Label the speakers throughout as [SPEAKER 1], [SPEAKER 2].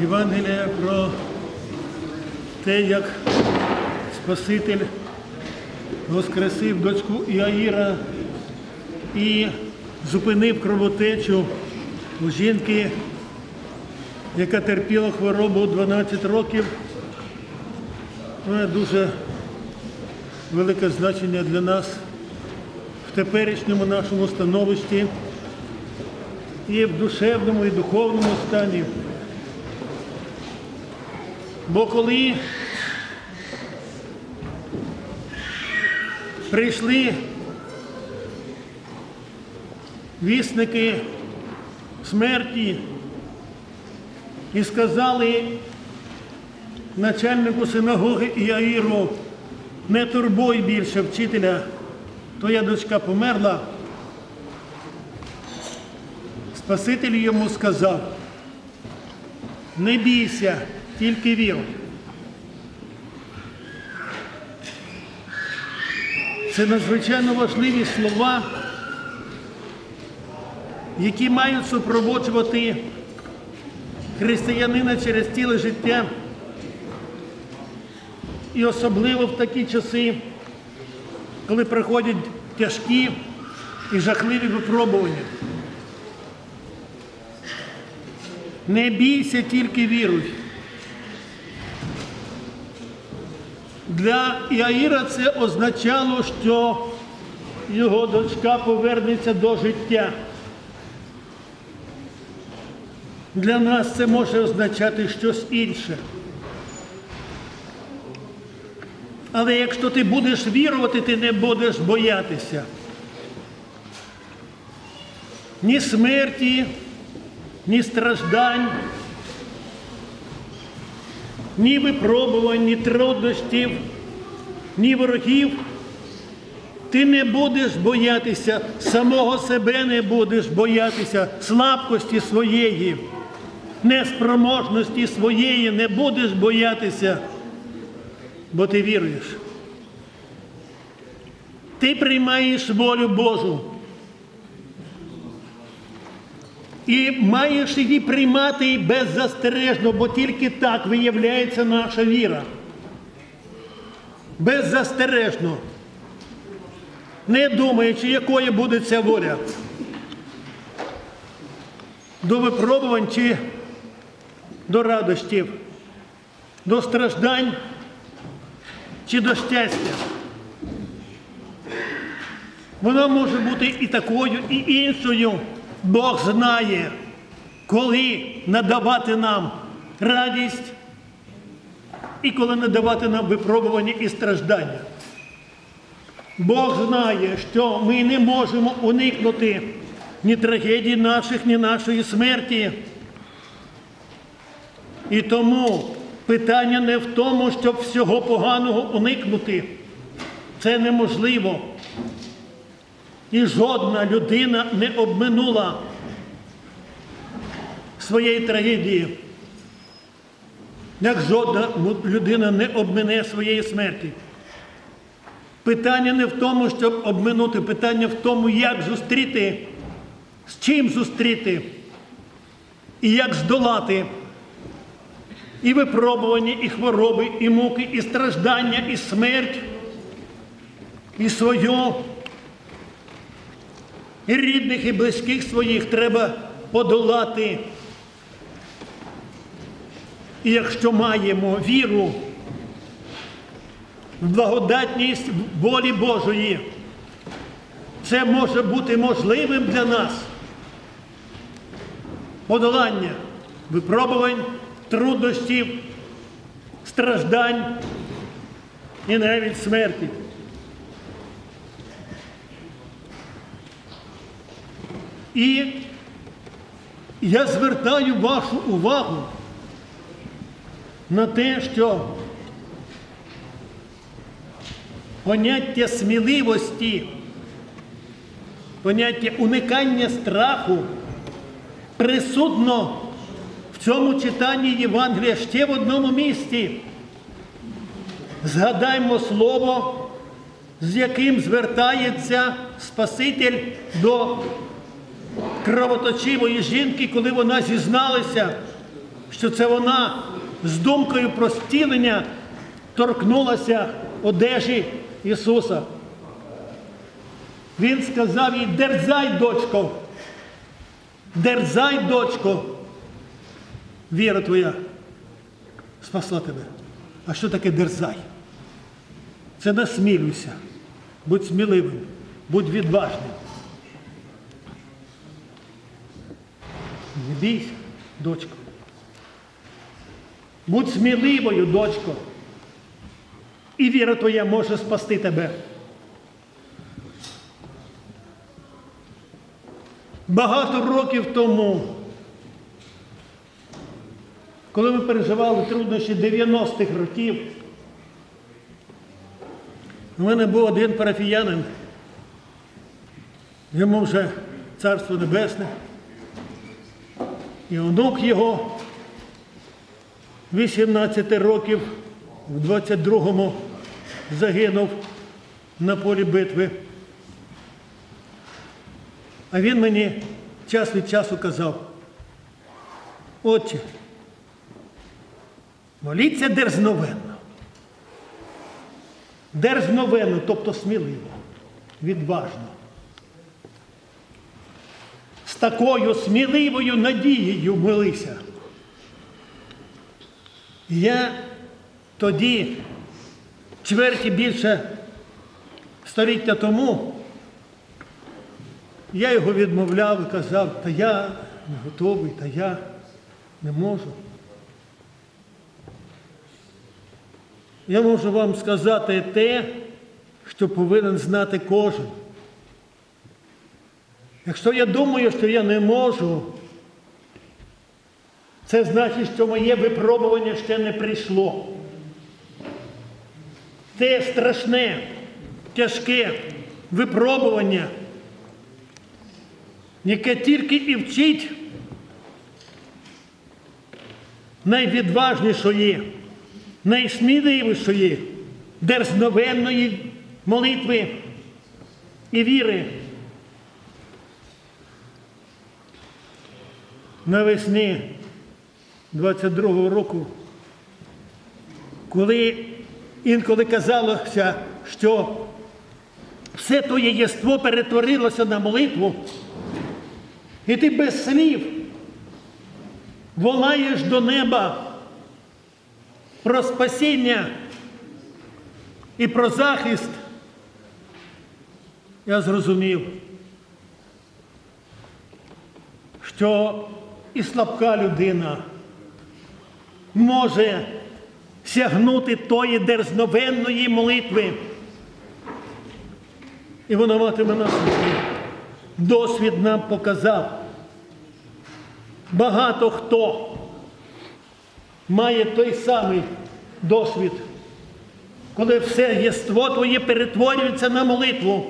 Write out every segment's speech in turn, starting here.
[SPEAKER 1] Євангелія про те, як Спаситель воскресив дочку Іаїра і зупинив кровотечу у жінки, яка терпіла хворобу 12 років. Має дуже велике значення для нас в теперішньому нашому становищі і в душевному і духовному стані. Бо коли прийшли вісники смерті і сказали начальнику синагоги Іаїру, не турбуй більше вчителя, твоя дочка померла. Спаситель йому сказав, не бійся, тільки вір. Це надзвичайно важливі слова, які мають супроводжувати християнина через ціле життя. І особливо в такі часи, коли приходять тяжкі і жахливі випробування. Не бійся, тільки віруй. Для Іаїра це означало, що його дочка повернеться до життя. Для нас це може означати щось інше. Але якщо ти будеш вірувати, ти не будеш боятися. Ні смерті, ні страждань, ні випробувань, ні труднощів, ні ворогів. Ти не будеш боятися, самого себе не будеш боятися, слабкості своєї, неспроможності своєї не будеш боятися, бо ти віруєш. Ти приймаєш волю Божу. І маєш її приймати беззастережно, бо тільки так виявляється наша віра. Беззастережно. Не думаючи, якою буде ця воля. До випробувань чи до радощів, до страждань чи до щастя. Вона може бути і такою, і іншою. Бог знає, коли надавати нам радість і коли надавати нам випробування і страждання. Бог знає, що ми не можемо уникнути ні трагедій наших, ні нашої смерті. І тому питання не в тому, щоб всього поганого уникнути. Це неможливо. І жодна людина не обминула своєї трагедії. Як жодна людина не обмине своєї смерті. Питання не в тому, щоб обминути, питання в тому, як зустріти, з чим зустріти і як здолати і випробування, і хвороби, і муки, і страждання, і смерть, і свою. І рідних, і близьких своїх треба подолати. І якщо маємо віру в благодатність волі Божої, це може бути можливим для нас. Подолання випробувань, труднощів, страждань і навіть смерті. І я звертаю вашу увагу на те, що поняття сміливості, поняття уникання страху присутно в цьому читанні Євангелія ще в одному місці. Згадаймо слово, з яким звертається Спаситель до кровоточивої жінки, коли вона зізналася, що це вона з думкою про стілення торкнулася одежі Ісуса. Він сказав їй, дерзай, дочко, дерзай, дочко, віра твоя спасла тебе. А що таке дерзай? Це насмілюйся, будь сміливим, будь відважним. Не бійся, дочко. Будь сміливою, дочко. І віра твоя може спасти тебе. Багато років тому, коли ми переживали труднощі 90-х років, у мене був один парафіянин, йому вже царство небесне, і онук його 18 років в 22-му загинув на полі битви. А він мені час від часу казав, отче, моліться дерзновенно. Дерзновенно, тобто сміливо, відважно. Такою сміливою надією молися. Я тоді, чверті більше століття тому, я його відмовляв і казав, та я не готовий, та я не можу. Я можу вам сказати те, що повинен знати кожен. Якщо я думаю, що я не можу, це значить, що моє випробування ще не прийшло. Те страшне, тяжке випробування, яке тільки і вчить найвідважнішої, найсміливішої, дерзновенної молитви і віри. Навесні 22-го року, коли інколи казалося, що все твоє єство перетворилося на молитву, і ти без слів волаєш до неба про спасіння і про захист, я зрозумів, що і слабка людина може сягнути тої дерзновенної молитви. І вона матиме наслідки. Досвід нам показав. Багато хто має той самий досвід, коли все єство твоє перетворюється на молитву.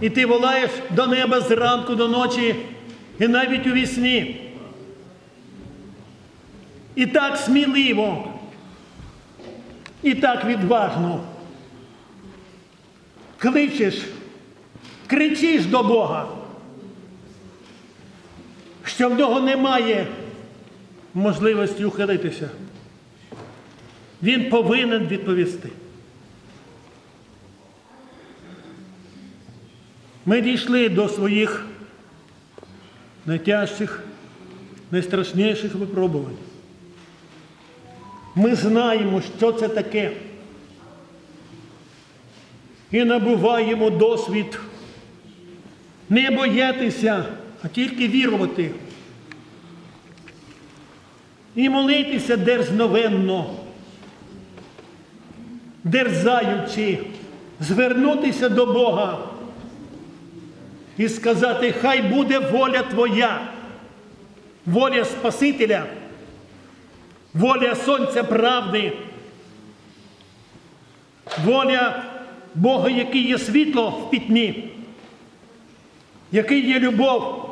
[SPEAKER 1] І ти волаєш до неба зранку до ночі і навіть у вісні. І так сміливо, і так відважно. Кличеш, кричиш до Бога, що в нього немає можливості ухилитися. Він повинен відповісти. Ми дійшли до своїх найтяжчих, найстрашніших випробувань. Ми знаємо, що це таке. І набуваємо досвід не боятися, а тільки вірувати. І молитися дерзновенно, дерзаючи, звернутися до Бога і сказати, хай буде воля Твоя, воля Спасителя, воля Сонця правди, воля Бога, який є світло в пітьмі, який є любов,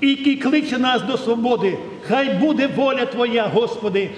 [SPEAKER 1] і який кличе нас до свободи. Хай буде воля Твоя, Господи.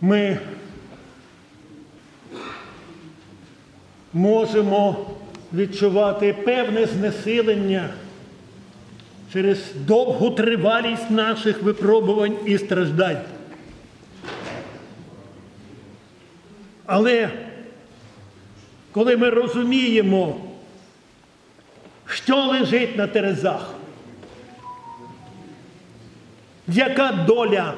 [SPEAKER 1] Ми можемо відчувати певне знесилення через довгу тривалість наших випробувань і страждань. Але коли ми розуміємо, що лежить на терезах, яка доля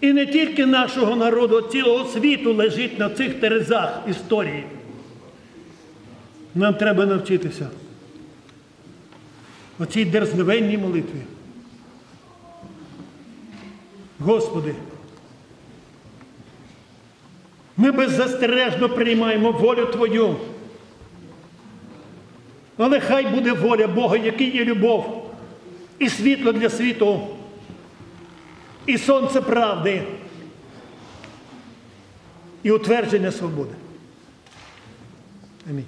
[SPEAKER 1] і не тільки нашого народу, а цілого світу лежить на цих терезах історії. Нам треба навчитися оцій дерзневенній молитві. Господи, ми беззастережно приймаємо волю Твою. Але хай буде воля Бога, який є любов, і світло для світу, і сонце правди, і утвердження свободи. Амінь.